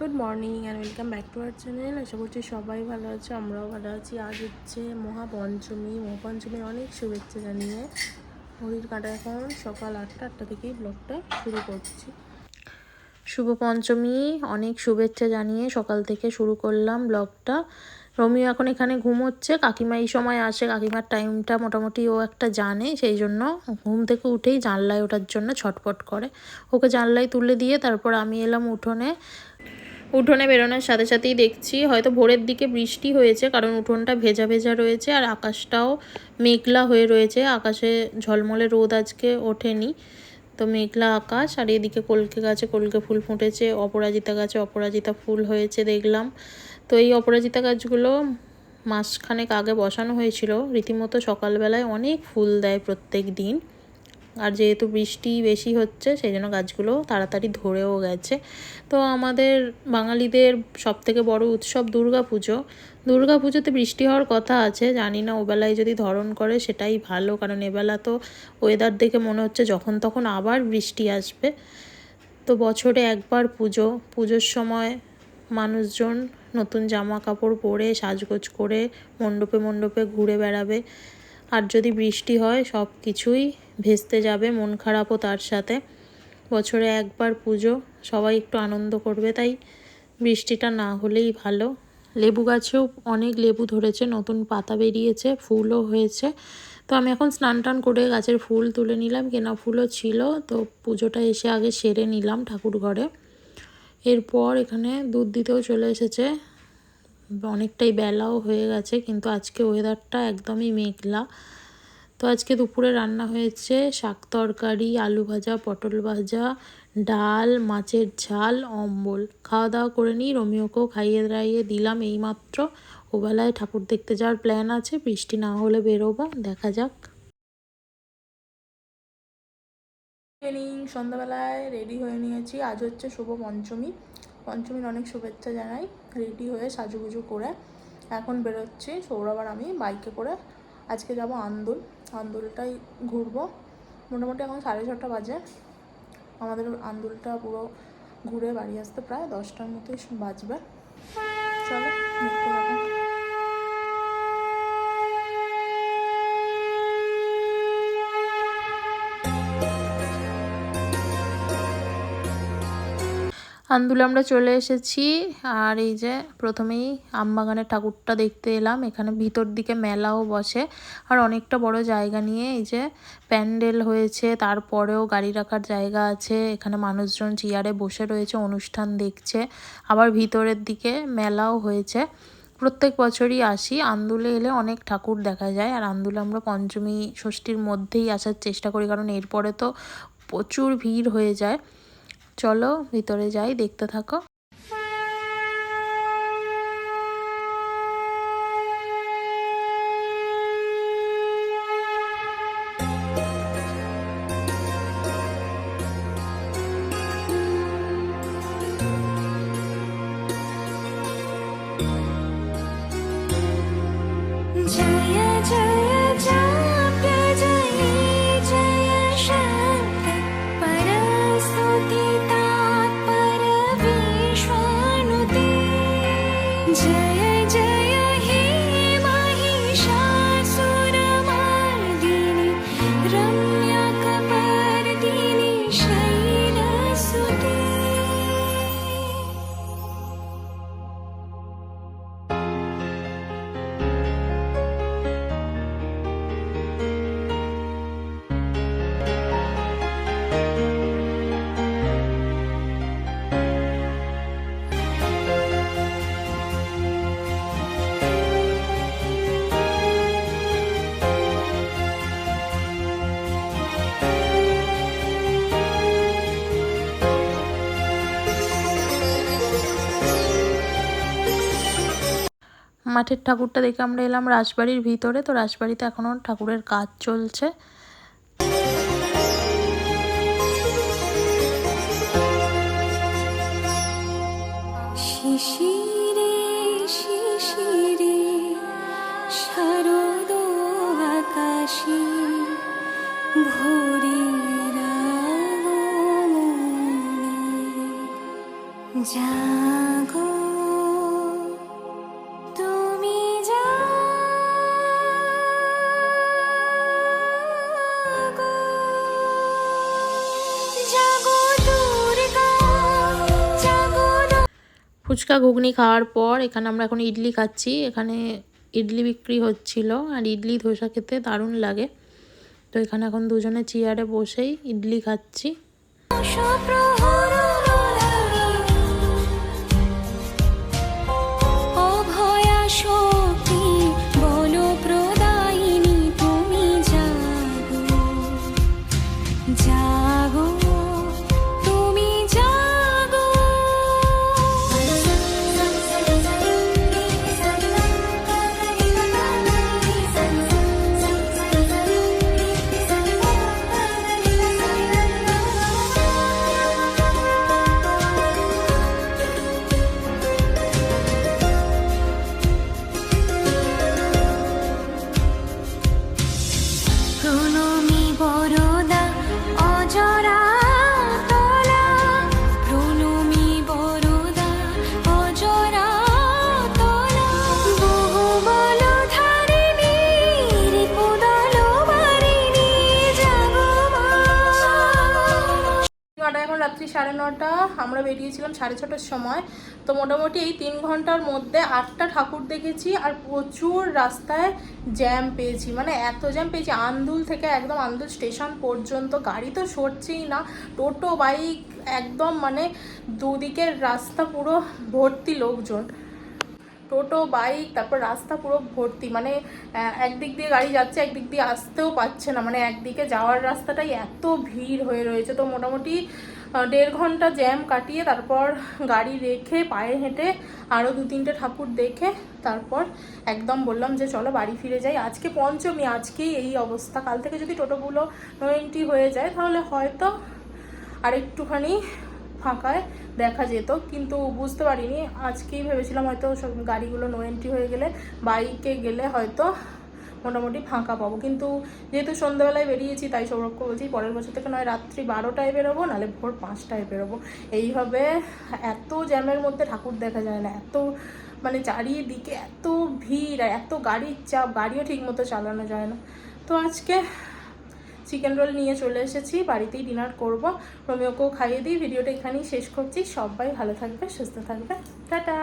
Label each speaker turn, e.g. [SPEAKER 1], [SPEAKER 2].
[SPEAKER 1] Good morning and welcome back to our channel আশা করছি সবাই ভালো আছে, আমরাও ভালো আছি। আজ হচ্ছে মহাপঞ্চমী। মহাপঞ্চমীর অনেক শুভেচ্ছা জানিয়ে ঘড়ির কাঁটা এখন সকাল আটটা আটটা থেকেই ব্লগটা শুরু করছি। শুভ পঞ্চমী অনেক শুভেচ্ছা জানিয়ে সকাল থেকে শুরু করলাম ব্লগটা। রমিও এখন এখানে ঘুমোচ্ছে। কাকিমা এই সময় আসে, কাকিমার টাইমটা মোটামুটি ও একটা জানে, সেই জন্য ঘুম থেকে উঠেই জানলায় ওঠার জন্য ছটপট করে। ওকে জানলায় তুলে দিয়ে তারপর আমি এলাম উঠোনে। উঠোনে বেরোনোর সাথে সাথেই দেখছি হয়তো ভোরের দিকে বৃষ্টি হয়েছে, কারণ উঠোনটা ভেজা ভেজা রয়েছে আর আকাশটাও মেঘলা হয়ে রয়েছে। আকাশে ঝলমলে রোদ আজকে ওঠেনি, তো মেঘলা আকাশ আর এদিকে কলকে গাছে কলকে ফুল ফুটেছে, অপরাজিতা গাছে অপরাজিতা ফুল হয়েছে দেখলাম। তো এই অপরাজিতা গাছগুলো মাসখানেক আগে বসানো হয়েছিল, রীতিমতো সকালবেলায় অনেক ফুল দেয় প্রত্যেক দিন। আর যেহেতু বৃষ্টি বেশি হচ্ছে, সেই জন্য গাছগুলো তাড়াতাড়ি ধরেও গেছে। তো আমাদের বাঙালিদের সব থেকে বড় উৎসব দুর্গা পুজো। দুর্গা পুজোতে বৃষ্টি হওয়ার কথা আছে, জানি না, ওবেলায় যদি ধরন করে সেটাই ভালো, কারণ এবেলা তো ওয়েদার দেখে মনে হচ্ছে যখন তখন আবার বৃষ্টি আসবে। তো বছরে একবার পুজো, পুজোর সময় মানুষজন নতুন জামা কাপড় পরে, সাজগোজ করে, মণ্ডপে মণ্ডপে ঘুরে বেড়াবে। আর যদি বৃষ্টি হয়, সব কিছুই ভেস্তে যাবে, মন খারাপও তার সাথে। বছরে একবার পুজো, সবাই একটু আনন্দ করবে, তাই বৃষ্টিটা না হলেই ভালো। লেবু গাছেও অনেক লেবু ধরেছে, নতুন পাতা বেরিয়েছে, ফুলও হয়েছে। তো আমি এখন স্নান টান করে গাছের ফুল তুলে নিলাম, কেনা ফুলও ছিল, তো পুজোটা এসে আগে সেরে নিলাম ঠাকুর ঘরে। এরপর এখানে দুধ দিতেও চলে এসেছে অনেকটাই বেলাও হয়ে গেছে, কিন্তু আজকে ওয়েদারটা একদমই মেঘলা। তো আজকে দুপুরে রান্না হয়েছে শাক তরকারি, আলু ভাজা, পটল ভাজা, ডাল, মাছের ঝাল, অম্বল। খাওয়া দাওয়া করে নিই, রোমিওকেও খাইয়ে দাইয়ে দিলাম এইমাত্র। ওবেলায় ঠাকুর দেখতে যাওয়ার প্ল্যান আছে, বৃষ্টি না হলে বেরোবো, দেখা যাক। সন্ধ্যাবেলায় রেডি হয়ে নিয়েছি। আজ হচ্ছে শুভ পঞ্চমী। পঞ্চমীর অনেক শুভেচ্ছা জানাই, রেডি হয়ে সাজুগুজু করে এখন বেরোচ্ছি। সৌরভ আর আমি বাইকে করে আজকে যাব আন্দুল। আন্দুলটাই ঘুরবো। মোটামুটি এখন সাড়ে ছটা বাজে। আমাদের আন্দুলটা পুরো ঘুরে বাড়ি আসতে প্রায় দশটার মতোই বাজবে। চলো দেখতে আন্দুলে আমরা চলে এসেছি। আর এই যে প্রথমেই আমবাগানের ঠাকুরটা দেখতে এলাম। এখানে ভিতর দিকে মেলাও বসে। আর অনেকটা বড় জায়গা নিয়ে এই যে প্যান্ডেল হয়েছে, তারপরেও গাড়ি রাখার জায়গা আছে। এখানে মানুষজন চেয়ারে বসে রয়েছে, অনুষ্ঠান দেখছে। আবার ভিতরের দিকে মেলাও হয়েছে। প্রত্যেক বছরই আসি। আন্দুলে এলে অনেক ঠাকুর দেখা যায়। আর আন্দুলে আমরা পঞ্চমী, ষষ্ঠীর মধ্যেই আসার চেষ্টা করি। কারণ এরপরে তো প্রচুর ভিড় হয়ে যায়। চলো ভিতরে যাই দেখতে থাকো। মাঠের ঠাকুরটা দেখে আমরা এলাম রাজবাড়ির ভিতরে। তো রাজবাড়িতে এখনও ঠাকুরের কাজ চলছে।
[SPEAKER 2] শিশিরে যা
[SPEAKER 3] ফুচকা ঘুগনি খাওয়ার পর এখানে আমরা এখন ইডলি খাচ্ছি। এখানে ইডলি বিক্রি হচ্ছিল আর ইডলি ধোসা খেতে দারুণ লাগে। তো এখানে এখন দুজনে চেয়ারে বসেই ইডলি খাচ্ছি। রাত্রি সাড়ে নটা, আমরা বেরিয়েছিলাম সাড়ে ছটার সময়। তো মোটামুটি এই তিন ঘণ্টার মধ্যে আটটা ঠাকুর দেখেছি আর প্রচুর রাস্তায় জ্যাম পেয়েছি। মানে এত জ্যাম পেয়েছি, আন্দুল থেকে একদম আন্দুল স্টেশন পর্যন্ত। গাড়ি তো সরছেই না, টোটো, বাইক, একদম মানে দুদিকের রাস্তা পুরো ভর্তি লোকজন। টোটো, বাইক, তারপর রাস্তা পুরো ভর্তি। মানে একদিক দিয়ে গাড়ি যাচ্ছে, একদিক দিয়ে আসতেও পাচ্ছে না। মানে একদিকে যাওয়ার রাস্তাটাই এত ভিড় হয়ে রয়েছে। তো মোটামুটি দেড় ঘণ্টা জ্যাম কাটিয়ে তারপর গাড়ি রেখে পায়ে হেঁটে আরও দু তিনটে ঠাকুর দেখে তারপর একদম বললাম যে চলো বাড়ি ফিরে যাই। আজকে পঞ্চমী, আজকেই এই অবস্থা। কাল থেকে যদি টোটোগুলো এন্ট্রি হয়ে যায় তাহলে হয়তো আর একটুখানি ফাঁকায় দেখা যেত। কিন্তু বুঝতে পারিনি। আজকেই ভেবেছিলাম হয়তো সব গাড়িগুলো নো এন্ট্রি হয়ে গেলে বাইকে গেলে হয়তো মোটামুটি ফাঁকা পাবো। কিন্তু যেহেতু সন্ধ্যাবেলায় বেরিয়েছি, তাই সৌরভকে বলছি, পরের বছর থেকে নয়, রাত্রি বারোটায় বেরোবো, নাহলে ভোর পাঁচটায় বেরোবো। এইভাবে এত জ্যামের মধ্যে ঠাকুর দেখা যায় না। এত মানে চারিদিকে এত ভিড়, আর এত গাড়ির চাপ, গাড়িও ঠিক মতো চালানো যায় না। তো আজকে চিকেন রোল নিয়ে চলে এসেছি, বাড়িতেই ডিনার করব। রোমিওকেও খাইয়ে দিই, ভিডিওটা এখানেই শেষ করছি। সবাই ভালো থাকবে, সুস্থ থাকবে। টাটা!